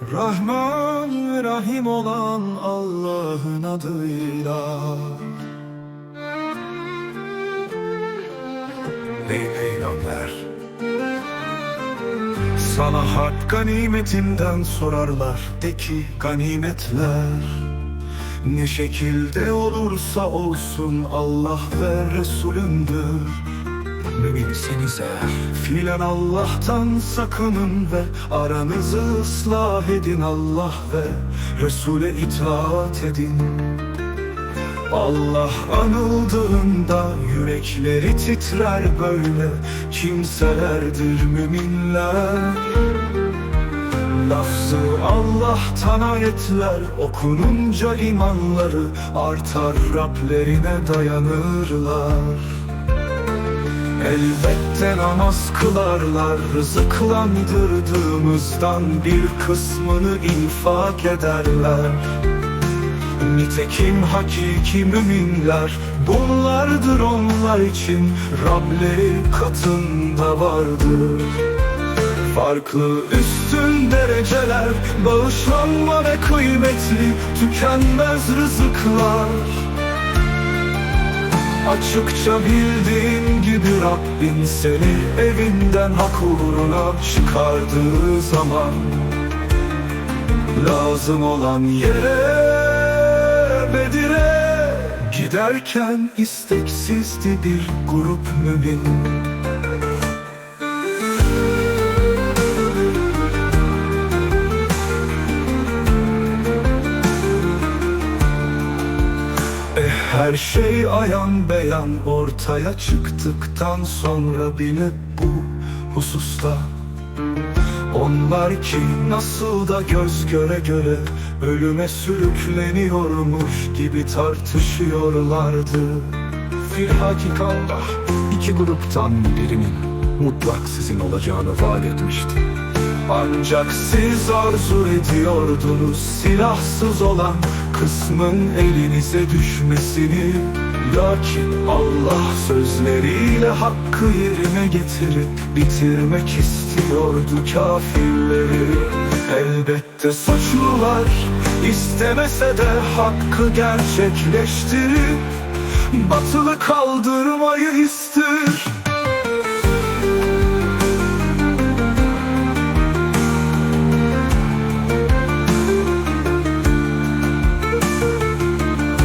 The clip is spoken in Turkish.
Rahman ve Rahim olan Allah'ın adıyla. Ey peygamber Sana hak ganimetinden sorarlar. De ki ganimetler Ne şekilde olursa olsun Allah ve Resulündür Müminseniz eğer. Filan Allah'tan sakının ve Aranızı ıslah edin Allah ve Resul'e itaat edin. Allah anıldığında yürekleri titrer böyle Kimselerdir müminler. Lafzı Allah'tan ayetler okununca imanları artar Rablerine dayanırlar Elbette namaz kılarlar Rızıklandırdığımızdan bir kısmını infak ederler. Nitekim hakiki müminler Bunlardır onlar için Rableri katında vardır. Farklı üstün dereceler Bağışlanma ve kıymetli Tükenmez rızıklar Açıkça bildiğin gibi Rabbin seni evinden hak uğruna çıkardığı zaman Lazım olan yere Bedir'e Giderken isteksizdi bir grup mümin Her şey ayan beyan ortaya çıktıktan sonra bile bu hususta. Onlar ki nasıl da göz göre göre ölüme sürükleniyormuş gibi tartışıyorlardı. Filhakik Allah iki gruptan birinin mutlak sizin olacağını vaat etmişti ancak siz arzu ediyordunuz silahsız olan kısmın elinize düşmesini. Lakin Allah sözleriyle hakkı yerine getirip bitirmek istiyordu kafirleri. Elbette suçlular istemese de hakkı gerçekleştirip Batılı kaldırmayı ister